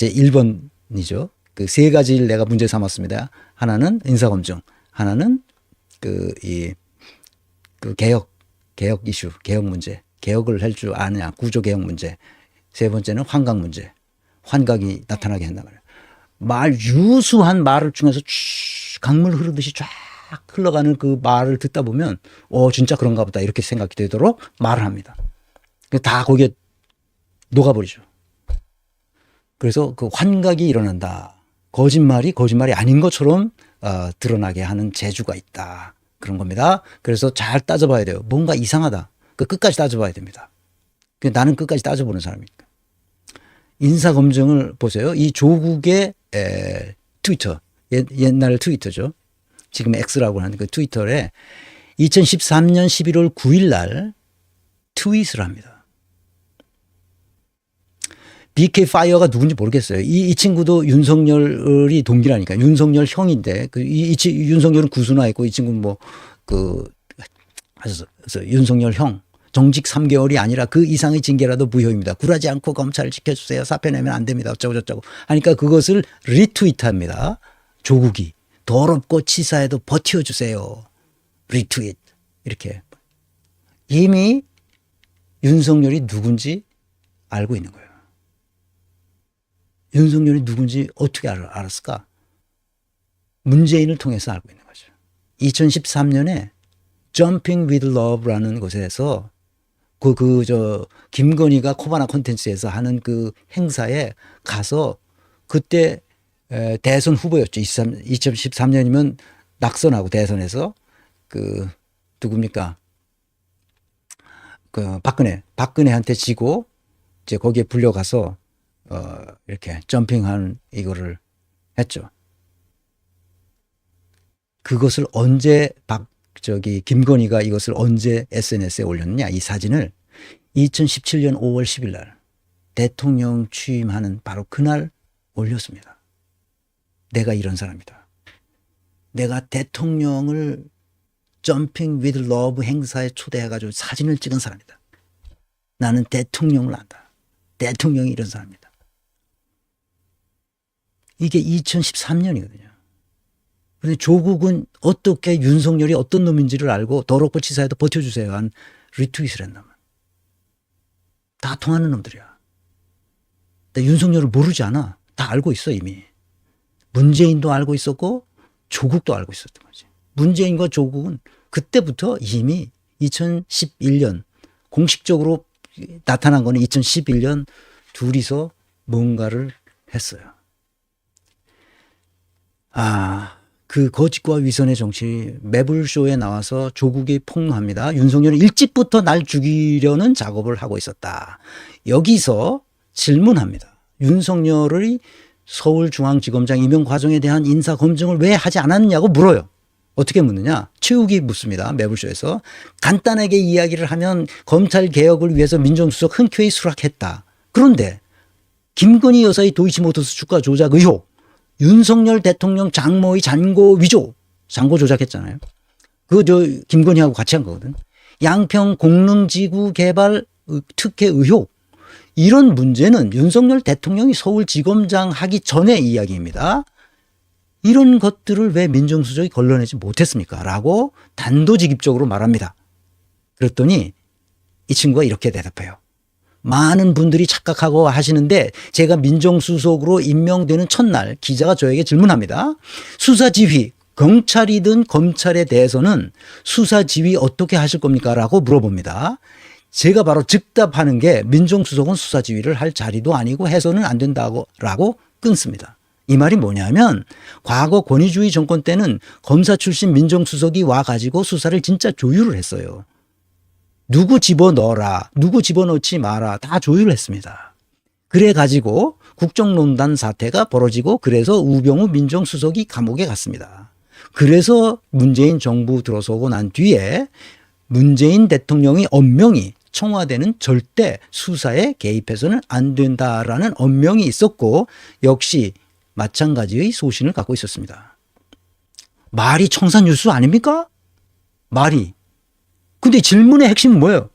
제 1번이죠. 그 세 가지를 내가 문제 삼았습니다. 하나는 인사검증, 하나는 그, 이, 그 개혁, 개혁 이슈, 개혁 문제, 개혁을 할 줄 아느냐, 구조 개혁 문제. 세 번째는 환각 문제. 환각이 나타나게 한다 말이에요. 말, 유수한 말을 중에서 쭉 강물 흐르듯이 쫙 흘러가는 그 말을 듣다 보면, 어, 진짜 그런가 보다. 이렇게 생각이 되도록 말을 합니다. 다 거기에 녹아버리죠. 그래서 그 환각이 일어난다. 거짓말이 거짓말이 아닌 것처럼 어, 드러나게 하는 재주가 있다. 그런 겁니다. 그래서 잘 따져봐야 돼요. 뭔가 이상하다. 그 끝까지 따져봐야 됩니다. 그 나는 끝까지 따져보는 사람이니까. 인사 검증을 보세요. 이 조국의 에, 트위터 옛, 옛날 트위터죠. 지금 X라고 하는 그 트위터에 2013년 11월 9일 날 트윗을 합니다. BK 파이어가 누군지 모르겠어요. 이, 이 친구도 윤석열이 동기라니까. 윤석열 형인데, 그, 이, 이, 치- 윤석열은 구순화 있고, 이 친구는 뭐, 그, 하셔서, 윤석열 형. 정직 3개월이 아니라 그 이상의 징계라도 무효입니다. 굴하지 않고 검찰을 지켜주세요. 사표 내면 안 됩니다. 어쩌고 저쩌고. 하니까 그것을 리트윗 합니다. 조국이. 더럽고 치사해도 버텨주세요. 리트윗. 이렇게. 이미 윤석열이 누군지 알고 있는 거예요. 윤석열이 누군지 어떻게 알, 알았을까? 문재인을 통해서 알고 있는 거죠. 2013년에 Jumping with Love라는 곳에서 그, 그, 저, 김건희가 코바나 콘텐츠에서 하는 그 행사에 가서 그때 에, 대선 후보였죠. 23, 2013년이면 낙선하고 대선에서 그, 누굽니까? 그 박근혜, 박근혜한테 지고 이제 거기에 불려가서 어, 이렇게 점핑한 이거를 했죠. 그것을 언제 박, 저기, 김건희가 이것을 언제 SNS에 올렸느냐, 이 사진을 2017년 5월 10일 날 대통령 취임하는 바로 그날 올렸습니다. 내가 이런 사람이다. 내가 대통령을 점핑 위드 러브 행사에 초대해가지고 사진을 찍은 사람이다. 나는 대통령을 안다. 대통령이 이런 사람이다. 이게 2013년이거든요. 근데 조국은 어떻게 윤석열이 어떤 놈인지를 알고 더럽고 치사해도 버텨주세요 한 리트윗을 했나만. 다 통하는 놈들이야. 근데 윤석열을 모르지 않아. 다 알고 있어 이미. 문재인도 알고 있었고 조국도 알고 있었던 거지. 문재인과 조국은 그때부터 이미 2011년 공식적으로 나타난 거는 2011년 둘이서 뭔가를 했어요. 아, 그 거짓과 위선의 정치 매불쇼에 나와서 조국이 폭로합니다. 윤석열이 일찍부터 날 죽이려는 작업을 하고 있었다. 여기서 질문합니다. 윤석열의 서울중앙지검장 임용 과정에 대한 인사 검증을 왜 하지 않았냐고 물어요. 어떻게 묻느냐? 최욱이 묻습니다. 매불쇼에서. 간단하게 이야기를 하면 검찰 개혁을 위해서 민정수석 흔쾌히 수락했다. 그런데 김건희 여사의 도이치모터스 주가 조작 의혹, 윤석열 대통령 장모의 잔고 위조, 잔고 조작했잖아요. 그 저 김건희하고 같이 한 거거든. 양평 공릉지구 개발 의- 특혜 의혹. 이런 문제는 윤석열 대통령이 서울지검장 하기 전의 이야기입니다. 이런 것들을 왜 민정수석이 걸러내지 못했습니까? 라고 단도직입적으로 말합니다. 그랬더니 이 친구가 이렇게 대답해요. 많은 분들이 착각하고 하시는데 제가 민정수석으로 임명되는 첫날 기자가 저에게 질문합니다. 수사 지휘, 경찰이든 검찰에 대해서는 수사 지휘 어떻게 하실 겁니까? 라고 물어봅니다. 제가 바로 즉답하는 게 민정수석은 수사 지휘를 할 자리도 아니고 해서는 안 된다고 라고 끊습니다. 이 말이 뭐냐면 과거 권위주의 정권 때는 검사 출신 민정수석이 와가지고 수사를 진짜 조율을 했어요. 누구 집어넣어라, 누구 집어넣지 마라 다 조율을 했습니다. 그래 가지고 국정농단 사태가 벌어지고 그래서 우병우 민정수석이 감옥에 갔습니다. 그래서 문재인 정부 들어서고 난 뒤에 문재인 대통령이 엄명히 청와대는 절대 수사에 개입해서는 안 된다라는 엄명이 있었고 역시 마찬가지의 소신을 갖고 있었습니다. 말이 청산유수 아닙니까? 말이. 근데 질문의 핵심은 뭐예요?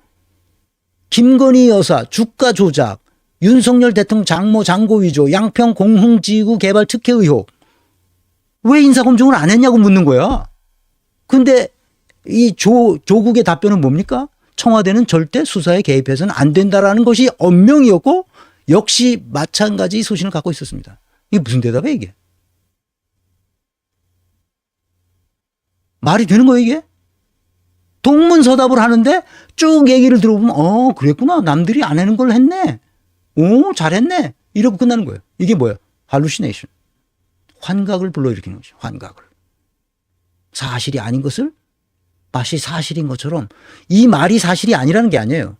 김건희 여사 주가 조작, 윤석열 대통령 장모 장고 위조, 양평 공흥지구 개발 특혜 의혹. 왜 인사 검증을 안 했냐고 묻는 거야. 근데 이 조, 조국의 답변은 뭡니까? 청와대는 절대 수사에 개입해서는 안 된다라는 것이 엄명이었고 역시 마찬가지 소신을 갖고 있었습니다. 이게 무슨 대답이야 이게? 말이 되는 거예요 이게? 동문서답을 하는데 쭉 얘기를 들어보면 어 그랬구나. 남들이 안 하는 걸 했네. 오 잘했네. 이러고 끝나는 거예요. 이게 뭐야 할루시네이션 환각을 불러일으키는 거죠 환각을. 사실이 아닌 것을 마치 사실인 것처럼 이 말이 사실이 아니라는 게 아니에요.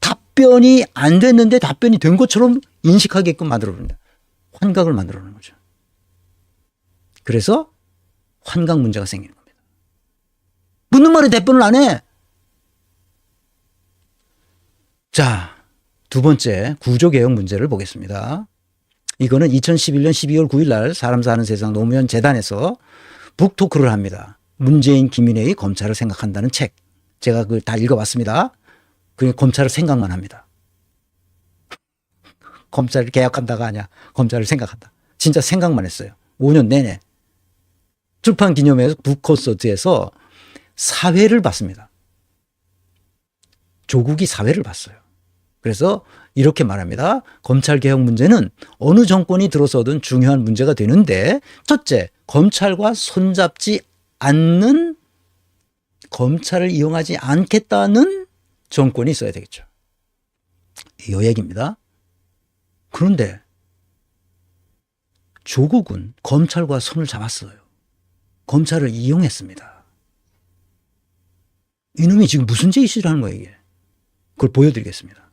답변이 안 됐는데 답변이 된 것처럼 인식하게끔 만들어버립니다. 환각을 만들어 놓는 거죠. 그래서 환각 문제가 생기는 겁니다 묻는 말에 답변을 안 해. 자, 두 번째 구조 개혁 문제를 보겠습니다. 이거는 2011년 12월 9일 날 사람 사는 세상 노무현 재단에서 북토크를 합니다. 문재인 김인혜의 검찰을 생각한다는 책. 제가 그걸 다 읽어봤습니다. 그냥 검찰을 생각만 합니다. 검찰을 개혁한다가 아니야. 검찰을 생각한다. 진짜 생각만 했어요. 5년 내내. 출판 기념회에서 북콘서트에서 사회를 봤습니다. 조국이 사회를 봤어요. 그래서 이렇게 말합니다. 검찰 개혁 문제는 어느 정권이 들어서든 중요한 문제가 되는데 첫째, 검찰과 손잡지 않는 검찰을 이용하지 않겠다는 정권이 있어야 되겠죠. 이 얘기입니다. 그런데 조국은 검찰과 손을 잡았어요. 검찰을 이용했습니다. 이놈이 지금 무슨 짓을 하는 거예요, 이게. 그걸 보여드리겠습니다.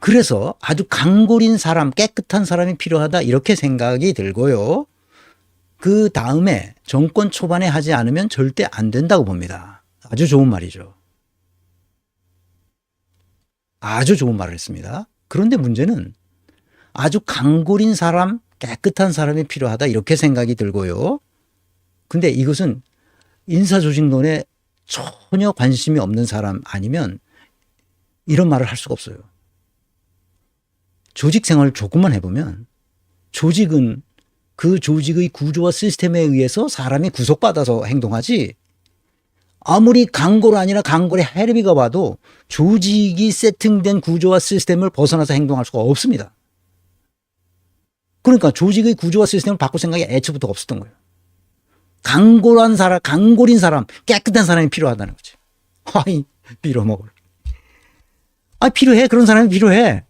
그래서 아주 강골인 사람, 깨끗한 사람이 필요하다, 이렇게 생각이 들고요. 그 다음에 정권 초반에 하지 않으면 절대 안 된다고 봅니다. 아주 좋은 말이죠. 아주 좋은 말을 했습니다. 그런데 문제는 아주 강골인 사람, 깨끗한 사람이 필요하다, 이렇게 생각이 들고요. 근데 이것은 인사조직론에 전혀 관심이 없는 사람 아니면 이런 말을 할 수가 없어요. 조직 생활을 조금만 해보면 조직은 그 조직의 구조와 시스템에 의해서 사람이 구속받아서 행동하지 아무리 강골 아니라 강골의 해리비가 와도 조직이 세팅된 구조와 시스템을 벗어나서 행동할 수가 없습니다. 그러니까 조직의 구조와 시스템을 바꿀 생각이 애초부터 없었던 거예요. 강골한 사람, 강골인 사람, 깨끗한 사람이 필요하다는 거지. 아이, 빌어먹을. 아, 필요해. 그런 사람이 필요해.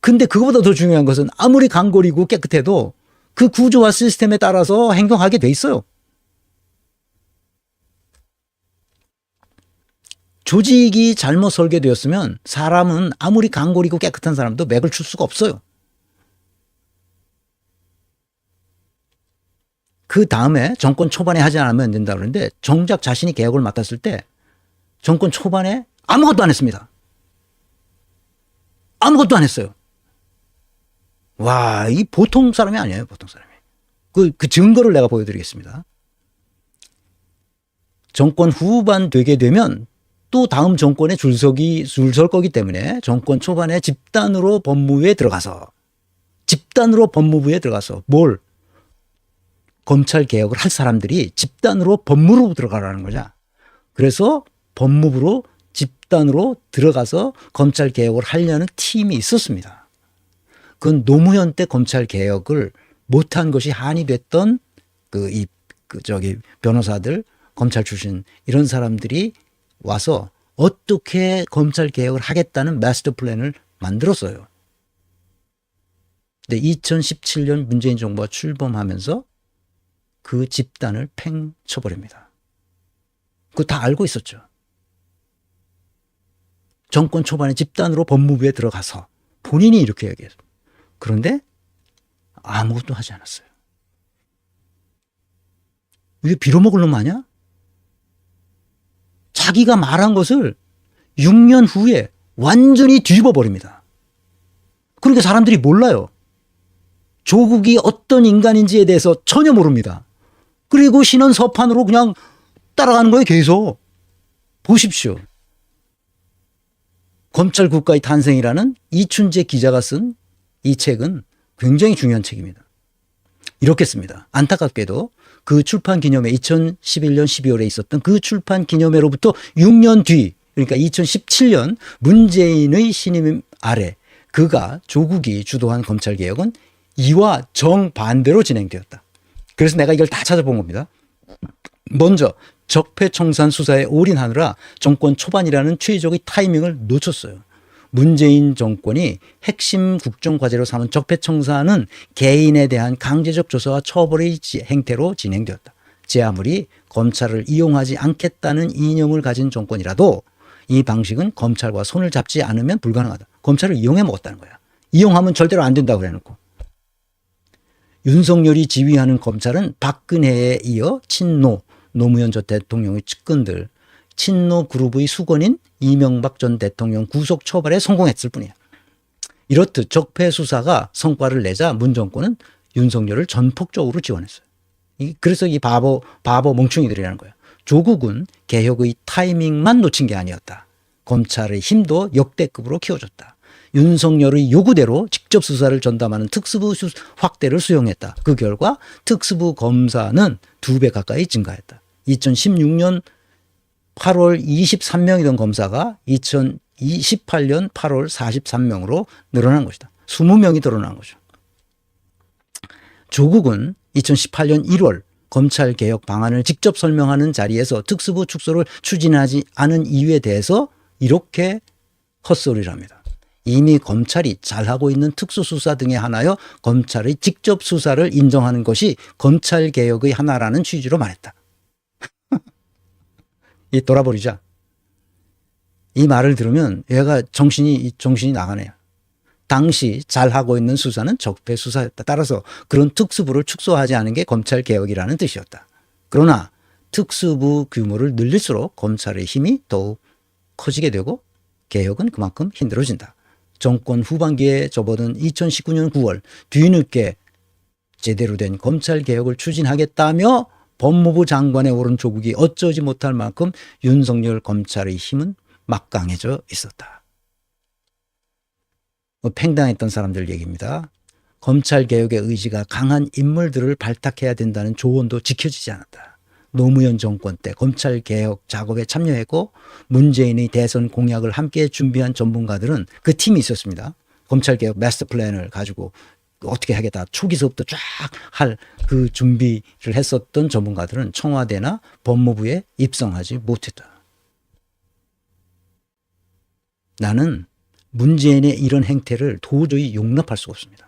근데 그거보다 더 중요한 것은 아무리 강골이고 깨끗해도 그 구조와 시스템에 따라서 행동하게 돼 있어요. 조직이 잘못 설계되었으면 사람은 아무리 강골이고 깨끗한 사람도 맥을 출 수가 없어요. 그 다음에 정권 초반에 하지 않으면 안 된다 그러는데 정작 자신이 개혁을 맡았을 때 정권 초반에 아무것도 안 했습니다. 아무것도 안 했어요. 와, 이 보통 사람이 아니에요, 보통 사람이. 그, 그 증거를 내가 보여드리겠습니다. 정권 후반 되게 되면 또 다음 정권에 줄서기, 줄 설 거기 때문에 정권 초반에 집단으로 법무부에 들어가서 집단으로 법무부에 들어가서 뭘 검찰 개혁을 할 사람들이 집단으로 법무부로 들어가라는 거죠. 그래서 법무부로 집단으로 들어가서 검찰 개혁을 하려는 팀이 있었습니다. 그건 노무현 때 검찰 개혁을 못한 것이 한이 됐던 그 이 그 저기 변호사들 검찰 출신 이런 사람들이 와서 어떻게 검찰 개혁을 하겠다는 마스터 플랜을 만들었어요. 근데 2017년 문재인 정부가 출범하면서 그 집단을 팽 쳐버립니다. 그거 다 알고 있었죠. 정권 초반에 집단으로 법무부에 들어가서 본인이 이렇게 얘기했어요. 그런데 아무것도 하지 않았어요. 이게 빌어먹을 놈 아니야? 자기가 말한 것을 6년 후에 완전히 뒤집어 버립니다. 그러니까 사람들이 몰라요. 조국이 어떤 인간인지에 대해서 전혀 모릅니다. 그리고 신원 서판으로 그냥 따라가는 거예요, 계속. 보십시오. 검찰 국가의 탄생이라는 이춘재 기자가 쓴 이 책은 굉장히 중요한 책입니다. 이렇게 씁니다. 안타깝게도 그 출판 기념회 2011년 12월에 있었던 그 출판 기념회로부터 6년 뒤 그러니까 2017년 문재인의 신임 아래 그가 조국이 주도한 검찰 개혁은 이와 정반대로 진행되었다. 그래서 내가 이걸 다 찾아본 겁니다. 먼저 적폐청산 수사에 올인하느라 정권 초반이라는 최적의 타이밍을 놓쳤어요. 문재인 정권이 핵심 국정 과제로 삼은 적폐청산은 개인에 대한 강제적 조사와 처벌의 지- 행태로 진행되었다. 제 아무리 검찰을 이용하지 않겠다는 이념을 가진 정권이라도 이 방식은 검찰과 손을 잡지 않으면 불가능하다. 검찰을 이용해 먹었다는 거야. 이용하면 절대로 안 된다고 그래놓고. 윤석열이 지휘하는 검찰은 박근혜에 이어 친노, 노무현 전 대통령의 측근들, 친노 그룹의 수건인 이명박 전 대통령 구속 처벌에 성공했을 뿐이야. 이렇듯 적폐 수사가 성과를 내자 문 정권은 윤석열을 전폭적으로 지원했어요. 이- 그래서 이 바보 바보 멍충이들이라는 거예요. 조국은 개혁의 타이밍만 놓친 게 아니었다. 검찰의 힘도 역대급으로 키워줬다. 윤석열의 요구대로 직접 수사를 전담하는 특수부 수- 확대를 수용했다. 그 결과 특수부 검사는 두 배 가까이 증가했다. 2016년 8월 23명이던 검사가 2028년 8월 43명으로 늘어난 것이다. 20명이 늘어난 거죠. 조국은 2018년 1월 검찰 개혁 방안을 직접 설명하는 자리에서 특수부 축소를 추진하지 않은 이유에 대해서 이렇게 헛소리를 합니다. 이미 검찰이 잘하고 있는 특수수사 등에 한하여 검찰의 직접 수사를 인정하는 것이 검찰 개혁의 하나라는 취지로 말했다. 이 돌아버리자. 이 말을 들으면 얘가 정신이 정신이 나가네요. 당시 잘 하고 있는 수사는 적폐 수사였다. 따라서 그런 특수부를 축소하지 않은 게 검찰 개혁이라는 뜻이었다. 그러나 특수부 규모를 늘릴수록 검찰의 힘이 더욱 커지게 되고 개혁은 그만큼 힘들어진다. 정권 후반기에 접어든 2019년 9월 뒤늦게 제대로 된 검찰 개혁을 추진하겠다며 법무부 장관에 오른 조국이 어쩌지 못할 만큼 윤석열 검찰의 힘은 막강해져 있었다. 뭐 팽당했던 사람들 얘기입니다. 검찰 개혁의 의지가 강한 인물들을 발탁해야 된다는 조언도 지켜지지 않았다. 노무현 정권 때 검찰 개혁 작업에 참여했고 문재인의 대선 공약을 함께 준비한 전문가들은 그 팀이 있었습니다. 검찰 개혁 마스터 플랜을 가지고 어떻게 하겠다 초기서부터 쫙 할 그 준비를 했었던 전문가들은 청와대나 법무부에 입성하지 못했다. 나는 문재인의 이런 행태를 도저히 용납할 수가 없습니다.